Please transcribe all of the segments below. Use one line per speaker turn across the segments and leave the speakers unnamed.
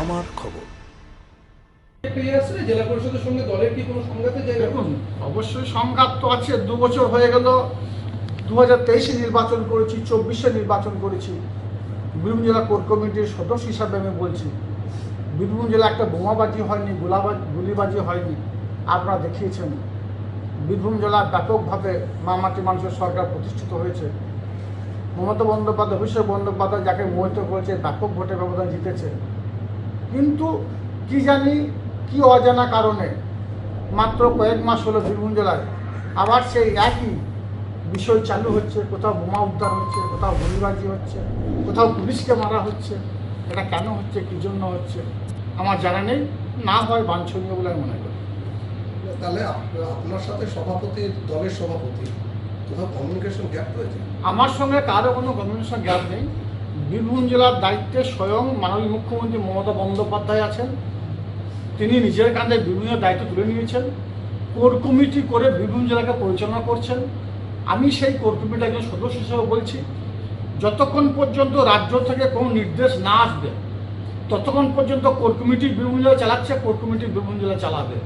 আমার খবর।
জেলা পরিষদের সঙ্গে দলের কি কোনো সংঘাতের জায়গা?
দেখুন অবশ্যই সংঘাত তো আছে দু বছর হয়ে গেল। দু হাজার তেইশে নির্বাচন করেছি চব্বিশে নির্বাচন করেছি। বীরভূম জেলা কোর কমিটির সদস্য হিসাবে আমি বলছি বীরভূম জেলা একটা বোমাবাজি হয়নি গোলাবাজি গুলিবাজি হয়নি আপনারা দেখিয়েছেন। বীরভূম জেলা ব্যাপকভাবে মামাটি মানুষের সরকার প্রতিষ্ঠিত হয়েছে। মমতা বন্দ্যোপাধ্যায় অভিষেক বন্দ্যোপাধ্যায় যাকে মোহিত করেছে ব্যাপক ভোটের ব্যবধান জিতেছে। কিন্তু কি জানি কি অজানা কারণে মাত্র কয়েক মাস হলো বীরভূম জেলায়। আবার সেই একই বিষয় চালু হচ্ছে কোথাও বোমা উদ্ধার হচ্ছে কোথাও গুলিবাজি হচ্ছে কোথাও পুলিশকে মারা হচ্ছে। এটা কেন হচ্ছে কী জন্য হচ্ছে আমার জানা নেই। না হয় বাঞ্ছনীয় বলে আমি মনে করি।
তাহলে আপনার সাথে সভাপতি দলের সভাপতি কোথাও কমিউনিকেশন গ্যাপ রয়েছে?
আমার সঙ্গে কারও কোনো কমিউনিকেশন গ্যাপ নেই। বীরভূম জেলার দায়িত্বে স্বয়ং মাননীয় মুখ্যমন্ত্রী মমতা বন্দ্যোপাধ্যায় আছেন। তিনি নিজের কাঁধে বিভিন্ন দায়িত্ব তুলে নিয়েছেন। কোর কমিটি করে বীরভূম জেলাকে পরিচালনা করছেন। আমি সেই কোর কমিটির একজন সদস্য হিসেবে বলছি, যতক্ষণ পর্যন্ত রাজ্য থেকে কোনো নির্দেশ না আসবে, ততক্ষণ পর্যন্ত কোর কমিটি বীরভূম জেলা চালাচ্ছে, কোর কমিটি বীরভূম জেলা চালাবে।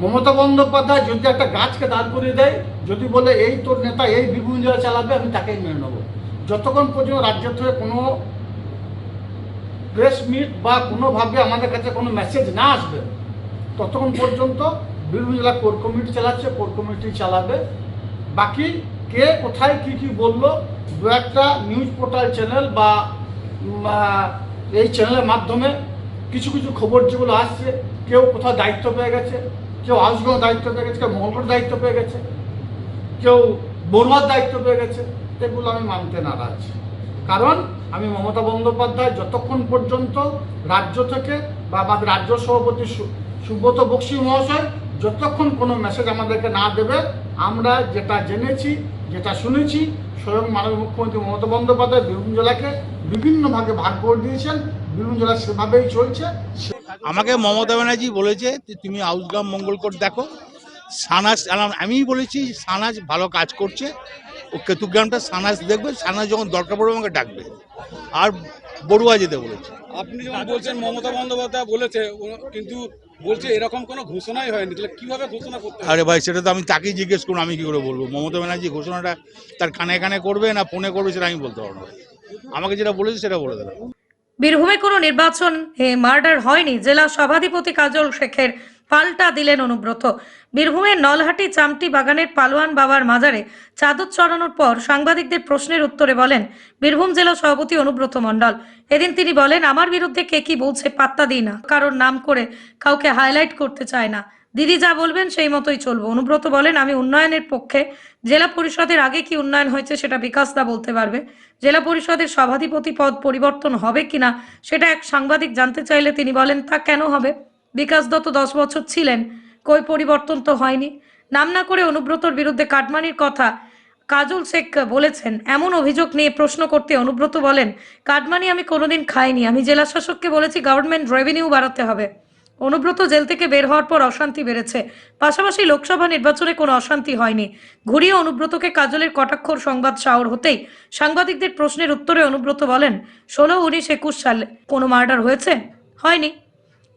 মমতা বন্দ্যোপাধ্যায় যদি একটা গাছকে দাঁড় করিয়ে দেয়, যদি বলে, এই তোর নেতা এই বীরভূম জেলা চালাবে, আমি তাকেই মেনে নেব। যতক্ষণ পর্যন্ত রাজ্য থেকে কোনো প্রেস মিট বা কোনোভাবে আমাদের কাছে কোনো মেসেজ না আসবে, ততক্ষণ পর্যন্ত বীরভূম জেলা কোর কমিটি চালাচ্ছে কোর কমিটি চালাবে। বাকি কে কোথায় কি কি বলল, দু একটা নিউজ পোর্টাল চ্যানেল বা এই চ্যানেলের মাধ্যমে কিছু কিছু খবর যেগুলো আসছে, কেউ কোথাও দায়িত্ব পেয়ে গেছে, কেউ আউসগাঁও দায়িত্ব পেয়ে গেছে, কেউ মঙ্গলকোট দায়িত্ব পেয়ে গেছে, কেউ বড়ুয়ার দায়িত্ব পেয়ে গেছে। এগুলো আমি মানতে নারাজ। কারণ আমি মমতা বন্দ্যোপাধ্যায় যতক্ষণ পর্যন্ত রাজ্য থেকে বা আমাদের রাজ্য সভাপতি সুব্রত বক্সি মহাশয় যতক্ষণ কোনো মেসেজ আমাদেরকে না দেবে, আমরা যেটা জেনেছি, যেটা শুনেছি, স্বয়ং মাননীয় মুখ্যমন্ত্রী মমতা বন্দ্যোপাধ্যায় বীরভূম জেলাকে বিভিন্ন ভাগে ভাগ করে দিয়েছেন। বীরভূম জেলা সেভাবেই চলছে।
আমাকে মমতা ব্যানার্জি বলেছে তুমি আউসগ্রাম মঙ্গলকোট দেখো। আলাম- আমিই বলেছি সানাজ ভালো কাজ করছে। ও কেতুগ্রামটা সানাস দেখবে সানাজ যখন দরকার পড়বে আমাকে ডাকবে। আর বড়ুয়া যেতে বলেছে।
আপনি যখন বলছেন মমতা বন্দ্যোপাধ্যায় বলেছে কিন্তু বলছে এরকম কোনো ঘোষণাই হয়নি। তাহলে কীভাবে ঘোষণা করতে হবে?
আরে ভাই সেটা তো আমি তাকেই জিজ্ঞেস করুন আমি কি করে বলব? মমতা ব্যানার্জি ঘোষণাটা তার কানে কানে করবে না ফোনে করবে সেটা আমি বলতে পারব না। আমাকে যেটা বলেছে সেটা বলে দিলাম
বীরভূমে কোনো নির্বাচন মার্ডার হয়নি? জেলা সভাধিপতি কাজল শেখের পাল্টা দিলেন অনুব্রত। বীরভূমের নলহাটি চামটি বাগানের পালোয়ান বাবার মাজারে চাদর চড়ানোর পর সাংবাদিকদের প্রশ্নের উত্তরে বলেন, বীরভূম জেলা সভাপতি অনুব্রত মণ্ডল। এদিন তিনি বলেন, আমার বিরুদ্ধে কে কি বলছে পাত্তা দিই না। কারোর নাম করে কাউকে হাইলাইট করতে চায় না। দিদি যা বলবেন সেই মতোই চলবো। অনুব্রত বলেন, আমি উন্নয়নের পক্ষে জেলা পরিষদের আগে কি উন্নয়ন হয়েছে সেটা বিকাশ দা বলতে পারবে। জেলা পরিষদের সভাধিপতি পদ পরিবর্তন হবে কিনা সেটা এক সাংবাদিক জানতে চাইলে তিনি বলেন, তা কেন হবে? বিকাশ দত্ত দশ বছর ছিলেন। কই পরিবর্তন তো হয়নি। নাম না করে অনুব্রতর বিরুদ্ধে কাটমানির কথা কাজল শেখ বলেছেন, এমন অভিযোগ নিয়ে প্রশ্ন করতে অনুব্রত বলেন, কাটমানি আমি কোনোদিন খাইনি। আমি জেলা শাসককে বলেছি গভর্নমেন্ট রেভিনিউ বাড়াতে হবে। অনুব্রত জেল থেকে বের হওয়ার পর অশান্তি বেড়েছে। পাশাপাশি লোকসভা নির্বাচনে কোনো অশান্তি হয়নি। ঘুরিয়ে অনুব্রতকে কাজলের কটাক্ষর সংবাদ শাওর হতেই সাংবাদিকদের প্রশ্নের উত্তরে অনুব্রত বলেন, ষোলো উনিশ একুশ সালে কোনো মার্ডার হয়েছে? হয়নি।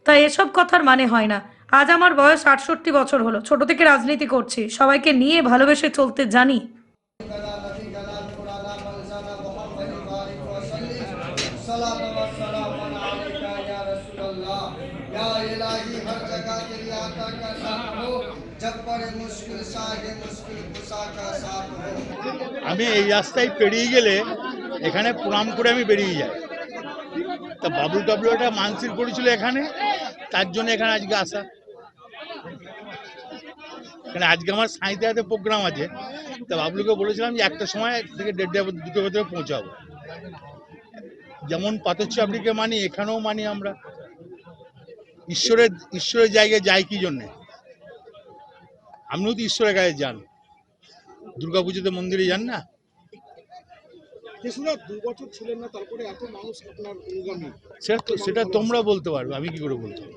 তাই এসব কথার মানে হয় না। আজ আমার বয়স আটষট্টি বছর হলো। ছোট থেকে রাজনীতি করছি। সবাইকে নিয়ে ভালোবেসে চলতে জানি।
আমি এই রাস্তায় পেরিয়ে গেলে এখানে প্রণাম করে আমি বেরিয়ে যাই। তা বাবলু টাবলু একটা মানসিক করেছিল এখানে, তার জন্য এখানে আজকে আসা। এখানে আজকে আমার সাঁইতে হাতে প্রোগ্রাম আছে, তা বাবলুকে বলেছিলাম যে একটা সময় থেকে দেড়টা দুটো ভেতরে পৌঁছাবো। যেমন পাথর চাপড়িকে মানি, এখানেও মানি আমরা। ঈশ্বরের ঈশ্বরের জায়গায় যাই কি জন্যে? আপনিও তো ঈশ্বরের কাছে যান। দুর্গাপুজোতে মন্দিরে যান না?
তেসরা দু বছর ছিলেন না তারপরে এত মানুষ আপনার অনুগামী
সেটা তো- সেটা তোমরা বলতে পারবে আমি কি করে বলতে পারব?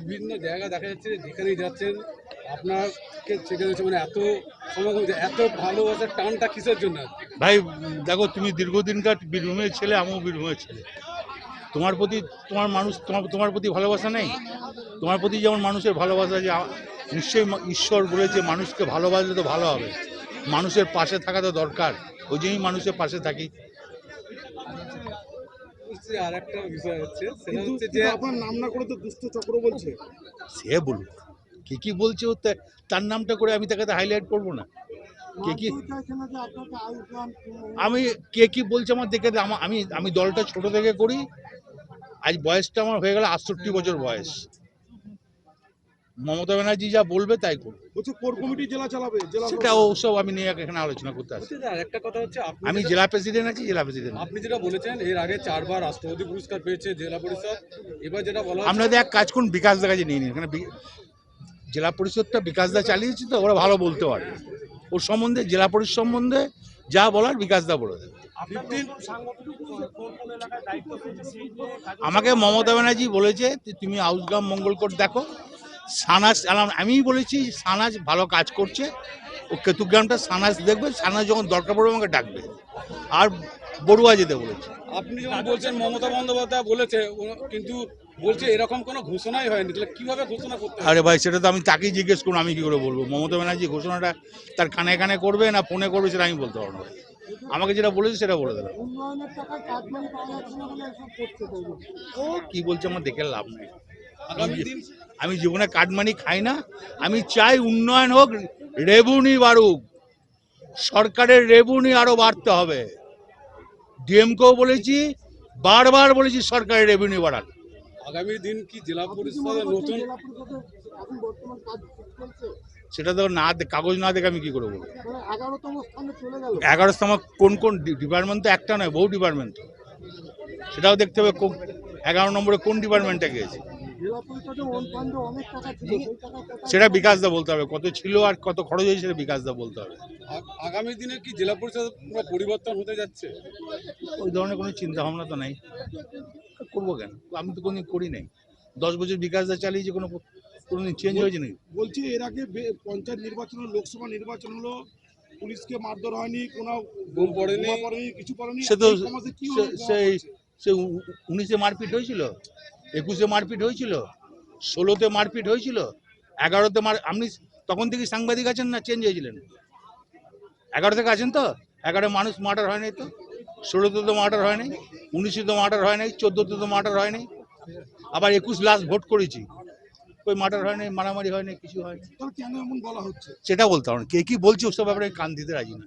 বিভিন্ন জায়গা দেখা যাচ্ছে যেখানেই যাচ্ছেন আপনাকে দিয়েছে মানে এত সমাগম এত ভালোবাসার টানটা কিসের জন্য?
ভাই দেখো তুমি দীর্ঘদিনকার বীরভূমের ছেলে আমিও বীরভূমের ছেলে। তোমার প্রতি তোমার মানুষ তোমার তোমার প্রতি ভালোবাসা নেই? তোমার প্রতি যেমন মানুষের ভালোবাসা যে নিশ্চয়ই ঈশ্বর বলেছে মানুষকে ভালোবাসলে তো ভালো হবে। মানুষের পাশে থাকা তো দরকার ওই জন্যই মানুষের পাশে থাকি।
আর একটা বিষয় হচ্ছে সেটা হচ্ছে যে
আপনার নাম না করে তো দুষ্ট চক্র বলছে।
সে বলুক কে কি বলছে ও তার নামটা করে আমি তাকে হাইলাইট করব না। কে কি আমি কে কি বলছে আমার দেখে আমি আমি দলটা ছোট থেকে করি আজ বয়সটা আমার হয়ে গেল আটষট্টি বছর বয়স। মমতা ব্যানার্জি যা বলবে তাই করব।
বলছে কোর কমিটি জেলা চালাবে?
সেটা ওসব আমি নিয়ে এখানে আলোচনা করতে আসি।
হচ্ছে যে আর একটা কথা হচ্ছে
আমি জেলা প্রেসিডেন্ট আছি জেলা প্রেসিডেন্ট
আপনি যেটা বলেছেন এর আগে চারবার রাষ্ট্রপতি পুরস্কার পেয়েছে জেলা পরিষদ। এবার যেটা বলা
আপনাদের এক কাজ করুন বিকাশ দা কাছে নিয়ে নিন। এখানে জেলা পরিষদটা বিকাশ দা চালিয়েছি তো ওরা ভালো বলতে পারে। ওর সম্বন্ধে জেলা পরিষদ সম্বন্ধে যা বলার বিকাশ দা বলে দেবে। আমাকে মমতা ব্যানার্জি বলেছে যে তুমি আউসগ্রাম মঙ্গলকোট দেখো। সানাস আলাম- আমিই বলেছি সানাজ ভালো কাজ করছে। ও কেতুগ্রামটা সানাস দেখবে সানাজ যখন দরকার পড়বে আমাকে ডাকবে। আর বড়ুয়া যেতে বলেছে।
আপনি যখন বলছেন মমতা বন্দ্যোপাধ্যায় বলেছে কিন্তু বলছে এরকম কোনো ঘোষণাই হয়নি। তাহলে কীভাবে ঘোষণা করতে
আরে ভাই সেটা তো আমি তাকেই জিজ্ঞেস করুন আমি কি করে বলব? মমতা ব্যানার্জি ঘোষণাটা তার কানে কানে করবে না ফোনে করবে সেটা আমি বলতে পারব না। আমাকে যেটা বলেছে সেটা বলে দেবে। ও কি বলছে আমার দেখে লাভ নেই।
আগামী দিন
আমি জীবনে কাটমানি খাই না। আমি চাই উন্নয়ন হোক রেবুনি বাড়ুক। সরকারের রেবুনি আরও বাড়তে হবে। ডিএমকেও বলেছি বারবার বলেছি সরকারের রেভিনিউ বাড়ান।
আগামী দিন কি জেলা পরিষদের নতুন
সেটা তো না কাগজ না দেখে আমি কি করে বলব?
এগারোতম গেল।
এগারোতম কোন কোন ডিপার্টমেন্ট তো একটা নয় বহু ডিপার্টমেন্ট। সেটাও দেখতে হবে কোন- এগারো নম্বরে কোন ডিপার্টমেন্টে গিয়েছে। সেটা বিকাশ দা বলতে হবে কত ছিল আর কত খরচ হয়েছে সেটা বিকাশ দা বলতে হবে।
আগামী দিনে কি জেলা পরিষদ পুরো পরিবর্তন হতে যাচ্ছে?
ওই ধরনের কোনো চিন্তা ভাবনা তো নাই। করব কেন? আমি তো কোনোদিন করি নাই। দশ বছর বিকাশ দা চালিয়েছি কোনো কোনোদিন চেঞ্জ হয়েছে নাকি?
বলছি এর আগে পঞ্চায়েত নির্বাচন হলো, লোকসভা নির্বাচন হলো পুলিশকে মারধর হয়নি কোনো
বোম পড়েনি?
কিছু পড়েনি
সে তো
কি
সে- সেই সে উনিশে মারপিট হয়েছিল? একুশে মারপিট হয়েছিল ষোলোতে মারপিট হয়েছিল এগারোতে মার আপনি তখন থেকে সাংবাদিক আছেন না চেঞ্জ হয়েছিলেন? এগারো থেকে আছেন তো? এগারো মানুষ মার্ডার হয় নাই তো? ষোলোতে তো মার্ডার হয় নাই উনিশে তো মার্ডার হয় নাই চোদ্দোতে তো মার্ডার হয় নাই আবার একুশ লাস্ট ভোট করেছি। ওই মার্ডার হয় নাই মারামারি হয় নাই কিছু হয় সেটা বলতে হবে না। কে কি বলছে ওসব ব্যাপারে কান দিতে রাজি না।